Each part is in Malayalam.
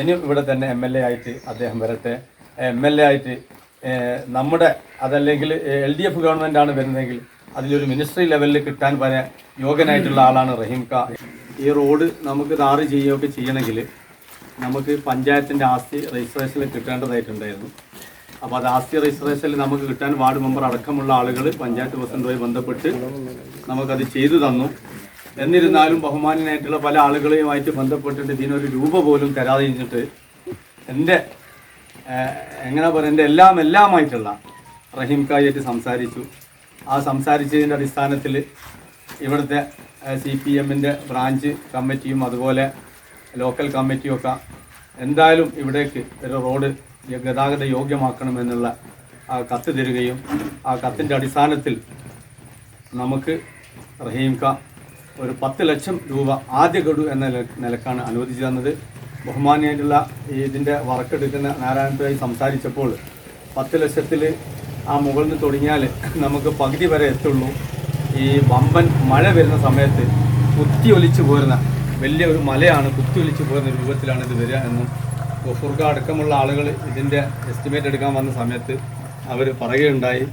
ഇനിയും ഇവിടെ തന്നെ എം എൽ എ ആയിട്ട് അദ്ദേഹം വരട്ടെ. എം എൽ എ ആയിട്ട് നമ്മുടെ അതല്ലെങ്കിൽ എൽ ഡി എഫ് ഗവൺമെന്റാണ് വരുന്നതെങ്കിൽ അതിലൊരു മിനിസ്ട്രി ലെവലിൽ കിട്ടാൻ വരെ യോഗ്യനായിട്ടുള്ള ആളാണ് റഹീം ഖാ ഈ റോഡ് നമുക്ക് താറ് ചെയ്യുകയൊക്കെ ചെയ്യണമെങ്കിൽ നമുക്ക് പഞ്ചായത്തിന്റെ ആസ്തി രജിസ്ട്രേഷനിൽ കിട്ടേണ്ടതായിട്ടുണ്ടായിരുന്നു. അപ്പോൾ അത് ആസ്തി രജിസ്ട്രേഷനിൽ നമുക്ക് കിട്ടാൻ വാർഡ് മെമ്പർ അടക്കമുള്ള ആളുകൾ പഞ്ചായത്ത് പ്രസിഡന്റുമായി ബന്ധപ്പെട്ട് നമുക്കത് ചെയ്തു തന്നു. എന്നിരുന്നാലും ബഹുമാനായിട്ടുള്ള പല ആളുകളെയുമായിട്ട് ബന്ധപ്പെട്ടിട്ട് ഇതിനൊരു രൂപ പോലും തരാതെ കഴിഞ്ഞിട്ട് എന്റെ എങ്ങനെ പറയുക എന്റെ എല്ലാം എല്ലാമായിട്ടുള്ള റഹീം ഖായിട്ട് സംസാരിച്ചു. ആ സംസാരിച്ചതിന്റെ അടിസ്ഥാനത്തിൽ ഇവിടുത്തെ സി പി എമ്മിന്റെ ബ്രാഞ്ച് കമ്മിറ്റിയും അതുപോലെ ലോക്കൽ കമ്മിറ്റിയൊക്കെ എന്തായാലും ഇവിടേക്ക് ഒരു റോഡ് ഗതാഗത യോഗ്യമാക്കണമെന്നുള്ള ആ കത്ത് തരികയും ആ കത്തിന്റെ അടിസ്ഥാനത്തിൽ നമുക്ക് റഹീം ഖാ ഒരു പത്ത് ലക്ഷം രൂപ ആദ്യ ഗഡു എന്ന നില- നിലക്കാണ് അനുവദിച്ചു തന്നത്. ബഹുമാനിയായിട്ടുള്ള ഇതിന്റെ വർക്കെടുക്കുന്ന നാരായണത്തുമായി സംസാരിച്ചപ്പോൾ പത്ത് ലക്ഷത്തിൽ ആ മുകളിൽ നിന്ന് തുടങ്ങിയാൽ നമുക്ക് പകുതി വരെ എത്തുള്ളൂ. ഈ വമ്പൻ മഴ വരുന്ന സമയത്ത് കുത്തി ഒലിച്ചു പോരുന്ന വലിയ ഒരു മലയാണ് കുത്തി ഒലിച്ചു പോരുന്ന രൂപത്തിലാണ് ഇത് വരിക എന്നും ഗഫൂർക്ക അടക്കമുള്ള ആളുകൾ ഇതിന്റെ എസ്റ്റിമേറ്റ് എടുക്കാൻ വന്ന സമയത്ത് അവർ പറയുകയുണ്ടായി.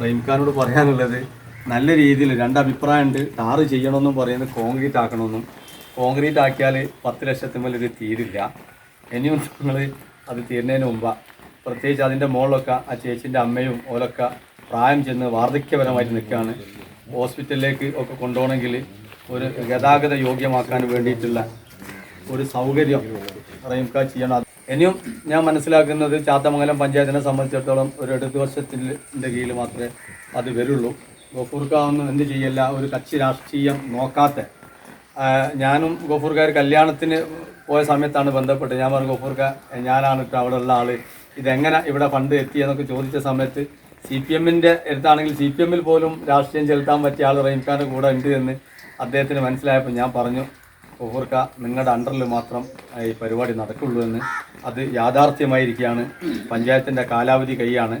റഹീംഖാനോട് പറയാനുള്ളത് നല്ല രീതിയിൽ രണ്ട് ഉണ്ട്. ടാറ് ചെയ്യണമെന്നും പറയുന്നത് കോൺക്രീറ്റ് ആക്കണമെന്നും. കോൺക്രീറ്റ് ആക്കിയാൽ പത്ത് ലക്ഷത്തിന്മേൽ ഇത് തീരില്ല. ഇനിയും നിങ്ങൾ അത് തീരുന്നതിന് മുമ്പ് പ്രത്യേകിച്ച് അതിന്റെ മുകളിലൊക്കെ ആ ചേച്ചിന്റെ അമ്മയും ഓലൊക്കെ പ്രായം ചെന്ന് വാർദ്ധക്യപരമായിട്ട് നിൽക്കുകയാണ്. ഹോസ്പിറ്റലിലേക്ക് ഒക്കെ കൊണ്ടുപോകണമെങ്കിൽ ഒരു ഗതാഗത യോഗ്യമാക്കാൻ വേണ്ടിയിട്ടുള്ള ഒരു സൗകര്യം റഹീംഖാൻ ചെയ്യണം. ഇനിയും ഞാൻ മനസ്സിലാക്കുന്നത് ചാത്തമംഗലം പഞ്ചായത്തിനെ സംബന്ധിച്ചിടത്തോളം ഒരു ഇടത് വർഷത്തിന്റെ കീഴിൽ മാത്രമേ അത് വരുള്ളൂ. ഗഫൂർക്ക ഒന്നും എന്ത് ചെയ്യല്ല ഒരു കക്ഷി രാഷ്ട്രീയം നോക്കാത്ത. ഞാനും ഗഫൂർക്കാർ കല്യാണത്തിന് പോയ സമയത്താണ് ബന്ധപ്പെട്ട് ഞാൻ പറഞ്ഞു ഗഫൂർക്ക ഞാനാണ് ഇപ്പോൾ അവിടെ ഉള്ള ആൾ ഇതെങ്ങനെ ഇവിടെ ഫണ്ട് എത്തിയെന്നൊക്കെ ചോദിച്ച സമയത്ത് സി പി എമ്മിന്റെ അടുത്താണെങ്കിൽ സി പി എമ്മിൽ പോലും രാഷ്ട്രീയം ചെലുത്താൻ പറ്റിയ ആൾ റഹീംഖാന്റെ കൂടെ ഉണ്ട് എന്ന് അദ്ദേഹത്തിന് മനസ്സിലായപ്പോൾ ഞാൻ പറഞ്ഞു ഗഫൂർക്ക നിങ്ങളുടെ അണ്ടറിൽ മാത്രം ഈ പരിപാടി നടക്കുള്ളൂ എന്ന്. അത് യാഥാർത്ഥ്യമായിരിക്കുകയാണ്. പഞ്ചായത്തിന്റെ കാലാവധി കൈയാണ്.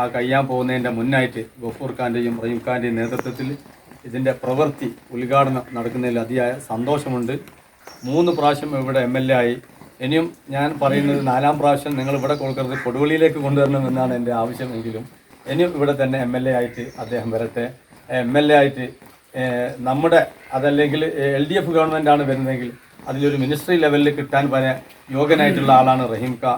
ആ കഴിയാൻ പോകുന്നതിന്റെ മുന്നായിട്ട് ഗഫൂർ ഖാന്റെയും റഹീം ഖാന്റെയും നേതൃത്വത്തിൽ ഇതിന്റെ പ്രവൃത്തി ഉദ്ഘാടനം നടക്കുന്നതിൽ അതിയായ സന്തോഷമുണ്ട്. മൂന്ന് പ്രാവശ്യം ഇവിടെ എം എൽ എ ആയി. ഇനിയും ഞാൻ പറയുന്നത് നാലാം പ്രാവശ്യം നിങ്ങൾ ഇവിടെ കൊടുക്കരുത് കൊടുവള്ളിയിലേക്ക് കൊണ്ടുവരണമെന്നാണ് എന്റെ ആവശ്യമെങ്കിലും. ഇനിയും ഇവിടെ തന്നെ എം എൽ എ ആയിട്ട് അദ്ദേഹം വരട്ടെ. എം എൽ എ ആയിട്ട് നമ്മുടെ അതല്ലെങ്കിൽ എൽ ഡി എഫ് ഗവൺമെന്റാണ് വരുന്നതെങ്കിൽ അതിലൊരു മിനിസ്ട്രി ലെവലിൽ കിട്ടാൻ വരെ യോഗ്യനായിട്ടുള്ള ആളാണ് റഹീം ഖാ.